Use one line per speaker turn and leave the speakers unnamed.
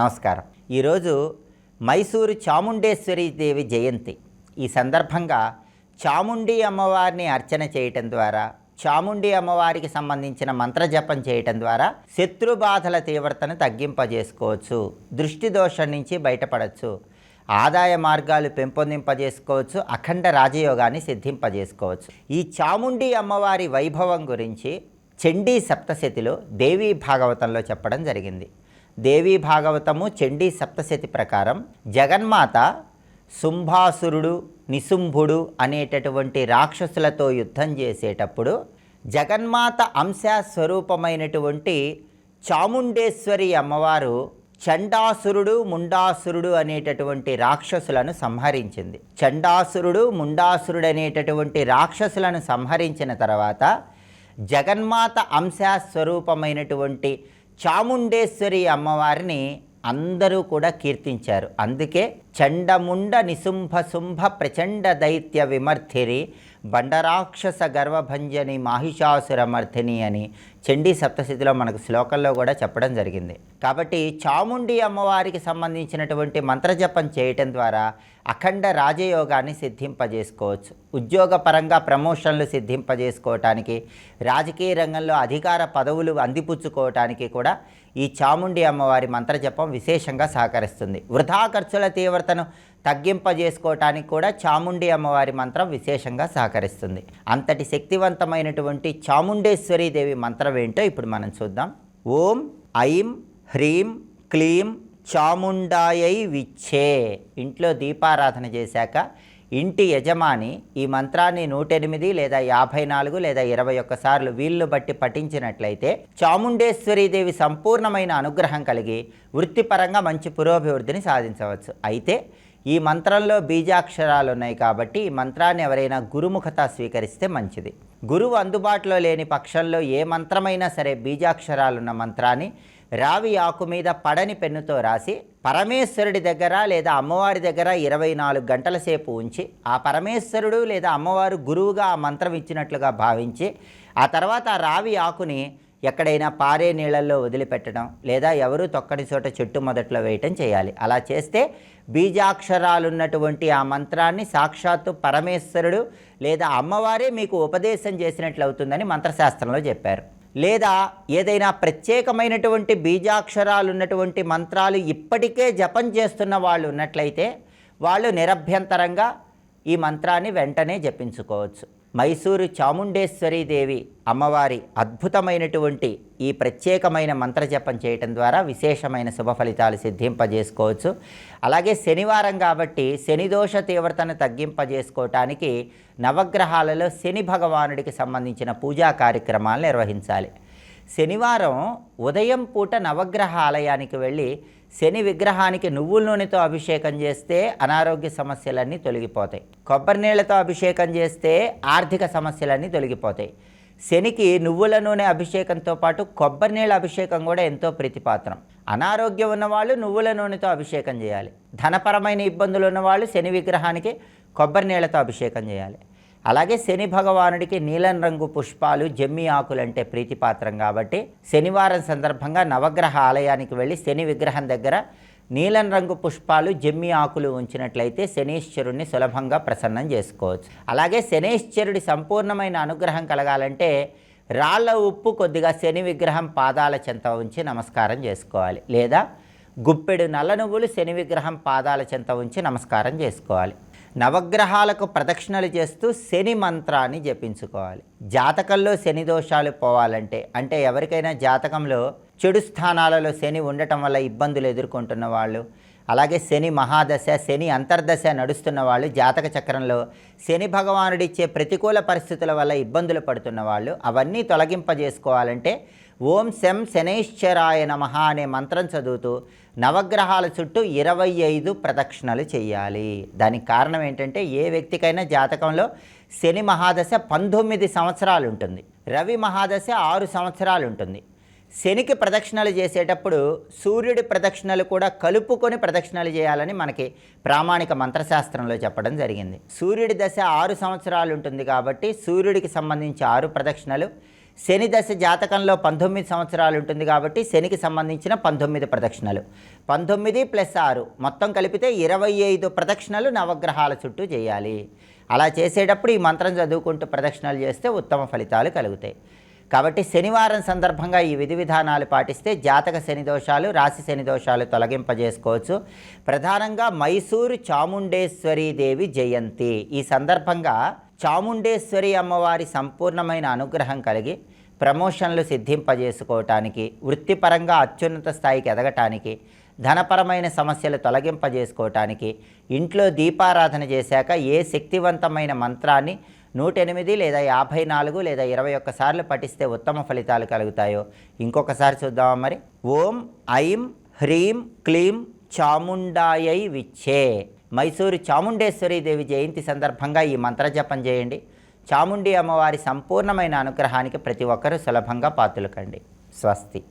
నమస్కారం. ఈరోజు మైసూరు చాముండేశ్వరి దేవి జయంతి. ఈ సందర్భంగా చాముండి అమ్మవారిని అర్చన చేయటం ద్వారా చాముండి అమ్మవారికి సంబంధించిన మంత్రజపం చేయటం ద్వారా శత్రు బాధల తీవ్రతను తగ్గింపజేసుకోవచ్చు దృష్టి దోషం నుంచి బయటపడవచ్చు ఆదాయ మార్గాలు పెంపొందింపజేసుకోవచ్చు అఖండ రాజయోగాన్ని సిద్ధింపజేసుకోవచ్చు. ఈ చాముండి అమ్మవారి వైభవం గురించి చండీ సప్తశతిలో దేవీ భాగవతంలో చెప్పడం జరిగింది. దేవీ భాగవతము చండీ సప్తశతి ప్రకారం జగన్మాత శుంభాసురుడు నిశుంభుడు అనేటటువంటి రాక్షసులతో యుద్ధం చేసేటప్పుడు జగన్మాత అంశ స్వరూపమైనటువంటి చాముండేశ్వరి అమ్మవారు చండాసురుడు ముండాసురుడు అనేటటువంటి రాక్షసులను సంహరించింది. చండాసురుడు ముండాసురుడు అనేటటువంటి రాక్షసులను సంహరించిన తర్వాత జగన్మాత అంశ స్వరూపమైనటువంటి చాముండేశ్వరి అమ్మవారిని అందరూ కూడా కీర్తించారు. అందుకే చండముండ నిశుంభ శుంభ ప్రచండ దైత్య విమర్థిరి బండరాక్షస గర్వభంజని మాహిషాసురమర్థిని అని చండీ సప్తశతిలో మనకు శ్లోకంలో కూడా చెప్పడం జరిగింది. కాబట్టి చాముండి అమ్మవారికి సంబంధించినటువంటి మంత్రజపం చేయటం ద్వారా అఖండ రాజయోగాన్ని సిద్ధింపజేసుకోవచ్చు. ఉద్యోగపరంగా ప్రమోషన్లు సిద్ధింపజేసుకోవటానికి రాజకీయ రంగంలో అధికార పదవులు అందిపుచ్చుకోవటానికి కూడా ఈ చాముండి అమ్మవారి మంత్రజపం విశేషంగా సహకరిస్తుంది. వృధా ఖర్చుల తీవ్ర తీవ్రతను తగ్గింపజేసుకోవటానికి కూడా చాముండి అమ్మవారి మంత్రం విశేషంగా సహకరిస్తుంది. అంతటి శక్తివంతమైనటువంటి చాముండేశ్వరీదేవి మంత్రం ఏంటో ఇప్పుడు మనం చూద్దాం. ఓం ఐం హ్రీం క్లీం చాముండాయై విచ్చే. ఇంట్లో దీపారాధన చేశాక ఇంటి యజమాని ఈ మంత్రాన్ని నూటెనిమిది లేదా యాభై నాలుగు లేదా ఇరవై ఒక్కసార్లు వీళ్ళు బట్టి పఠించినట్లయితే చాముండేశ్వరీదేవి సంపూర్ణమైన అనుగ్రహం కలిగి వృత్తిపరంగా మంచి పురోభివృద్ధిని సాధించవచ్చు. అయితే ఈ మంత్రంలో బీజాక్షరాలు ఉన్నాయి కాబట్టి ఈ మంత్రాన్ని ఎవరైనా గురుముఖత స్వీకరిస్తే మంచిది. గురువు అందుబాటులో లేని పక్షంలో ఏ మంత్రమైనా సరే బీజాక్షరాలున్న మంత్రాన్ని రావి ఆకు మీద పడని పెన్నుతో రాసి పరమేశ్వరుడి దగ్గర లేదా అమ్మవారి దగ్గర ఇరవై నాలుగు గంటల సేపు ఉంచి ఆ పరమేశ్వరుడు లేదా అమ్మవారు గురువుగా ఆ మంత్రం ఇచ్చినట్లుగా భావించి ఆ తర్వాత ఆ రావి ఆకుని ఎక్కడైనా పారే నీళ్ళల్లో వదిలిపెట్టడం లేదా ఎవరు తొక్కని చోట చెట్టు మొదట్లో వేయటం చేయాలి. అలా చేస్తే బీజాక్షరాలున్నటువంటి ఆ మంత్రాన్ని సాక్షాత్తు పరమేశ్వరుడు లేదా అమ్మవారే మీకు ఉపదేశం చేసినట్లు అవుతుందని మంత్రశాస్త్రంలో చెప్పారు. లేదా ఏదైనా ప్రత్యేకమైనటువంటి బీజాక్షరాలు ఉన్నటువంటి మంత్రాలు ఇప్పటికే జపం చేస్తున్న వాళ్ళు ఉన్నట్లయితే వాళ్ళు నిరభ్యంతరంగా ఈ మంత్రాన్ని వెంటనే జపించుకోవచ్చు. మైసూరు చాముండేశ్వరి దేవి అమ్మవారి అద్భుతమైనటువంటి ఈ ప్రత్యేకమైన మంత్రజపం చేయటం ద్వారా విశేషమైన శుభ ఫలితాలు సిద్ధింపజేసుకోవచ్చు. అలాగే శనివారం కాబట్టి శని దోష తీవ్రతను తగ్గింపజేసుకోవటానికి నవగ్రహాలలో శని భగవానుడికి సంబంధించిన పూజా కార్యక్రమాలు నిర్వహించాలి. శనివారం ఉదయం పూట నవగ్రహ ఆలయానికి వెళ్ళి శని విగ్రహానికి నువ్వుల నూనెతో అభిషేకం చేస్తే అనారోగ్య సమస్యలన్నీ తొలగిపోతాయి. కొబ్బరి నీళ్ళతో అభిషేకం చేస్తే ఆర్థిక సమస్యలన్నీ తొలగిపోతాయి. శనికి నువ్వుల నూనె అభిషేకంతో పాటు కొబ్బరి నీళ్ళ అభిషేకం కూడా ఎంతో ప్రతిపాత్రం. అనారోగ్యం ఉన్నవాళ్ళు నువ్వుల నూనెతో అభిషేకం చేయాలి. ధనపరమైన ఇబ్బందులు ఉన్నవాళ్ళు శని విగ్రహానికి కొబ్బరి నీళ్ళతో అభిషేకం చేయాలి. అలాగే శని భగవానుడికి నీలం రంగు పుష్పాలు జమ్మి ఆకులు అంటే ప్రీతిపాత్రం కాబట్టి శనివారం సందర్భంగా నవగ్రహ ఆలయానికి వెళ్ళి శని విగ్రహం దగ్గర నీలం రంగు పుష్పాలు జమ్మి ఆకులు ఉంచినట్లయితే శనీశ్వరుణ్ణి సులభంగా ప్రసన్నం చేసుకోవచ్చు. అలాగే శనీశ్వరుడి సంపూర్ణమైన అనుగ్రహం కలగాలంటే రాళ్ళ ఉప్పు కొద్దిగా శని విగ్రహం పాదాల చెంత ఉంచి నమస్కారం చేసుకోవాలి. లేదా గుప్పెడు నల్ల నువ్వులు శని విగ్రహం పాదాల చెంత ఉంచి నమస్కారం చేసుకోవాలి. నవగ్రహాలకు ప్రదక్షిణలు చేస్తూ శని మంత్రాన్ని జపించుకోవాలి. జాతకంలో శని దోషాలు పోవాలంటే అంటే ఎవరికైనా జాతకంలో చెడు స్థానాలలో శని ఉండటం వల్ల ఇబ్బందులు ఎదుర్కొంటున్న వాళ్ళు అలాగే శని మహాదశ శని అంతర్దశ నడుస్తున్న వాళ్ళు జాతక చక్రంలో శని భగవానుడిచ్చే ప్రతికూల పరిస్థితుల వల్ల ఇబ్బందులు పడుతున్న వాళ్ళు అవన్నీ తొలగింపజేసుకోవాలంటే ఓం శం శనైశ్చరాయ నమ అనే మంత్రం చదువుతూ నవగ్రహాల చుట్టూ ఇరవై ఐదు ప్రదక్షిణలు చేయాలి దానికి కారణం ఏంటంటే ఏ వ్యక్తికైనా జాతకంలో శని మహాదశ పంతొమ్మిది సంవత్సరాలు ఉంటుంది. రవి మహాదశ ఆరు సంవత్సరాలు ఉంటుంది. శనికి ప్రదక్షిణలు చేసేటప్పుడు సూర్యుడి ప్రదక్షిణలు కూడా కలుపుకొని ప్రదక్షిణలు చేయాలని మనకి ప్రామాణిక మంత్రశాస్త్రంలో చెప్పడం జరిగింది. సూర్యుడి దశ ఆరు సంవత్సరాలు ఉంటుంది కాబట్టి సూర్యుడికి సంబంధించి ఆరు ప్రదక్షిణలు శని దశ జాతకంలో పంతొమ్మిది సంవత్సరాలు ఉంటుంది కాబట్టి శనికి సంబంధించిన పంతొమ్మిది ప్రదక్షిణలు. పంతొమ్మిది ప్లస్ ఆరు మొత్తం కలిపితే ఇరవై ఐదు ప్రదక్షిణలు నవగ్రహాల చుట్టూ చేయాలి. అలా చేసేటప్పుడు ఈ మంత్రం చదువుకుంటూ ప్రదక్షిణలు చేస్తే ఉత్తమ ఫలితాలు కలుగుతాయి. కాబట్టి శనివారం సందర్భంగా ఈ విధి విధానాలు పాటిస్తే జాతక శని దోషాలు రాశి శని దోషాలు తొలగింపజేసుకోవచ్చు. ప్రధానంగా మైసూరు చాముండేశ్వరీ దేవి జయంతి. ఈ సందర్భంగా చాముండేశ్వరి అమ్మవారి సంపూర్ణమైన అనుగ్రహం కలిగి ప్రమోషన్లు సిద్ధింపజేసుకోవటానికి వృత్తిపరంగా అత్యున్నత స్థాయికి ఎదగటానికి ధనపరమైన సమస్యలు తొలగింపజేసుకోవటానికి ఇంట్లో దీపారాధన చేశాక ఏ శక్తివంతమైన మంత్రాన్ని నూట ఎనిమిది లేదా యాభై నాలుగు లేదా ఇరవై ఒక్కసార్లు పఠిస్తే ఉత్తమ ఫలితాలు కలుగుతాయో ఇంకొకసారి చూద్దామా మరి. ఓం ఐం హ్రీం క్లీం చాముండాయై విచ్చే మైసూరు చాముండేశ్వరి దేవి జయంతి సందర్భంగా ఈ మంత్రజపం చేయండి. చాముండి అమ్మవారి సంపూర్ణమైన అనుగ్రహానికి ప్రతి ఒక్కరూ సులభంగా పాతులకండి. స్వస్తి.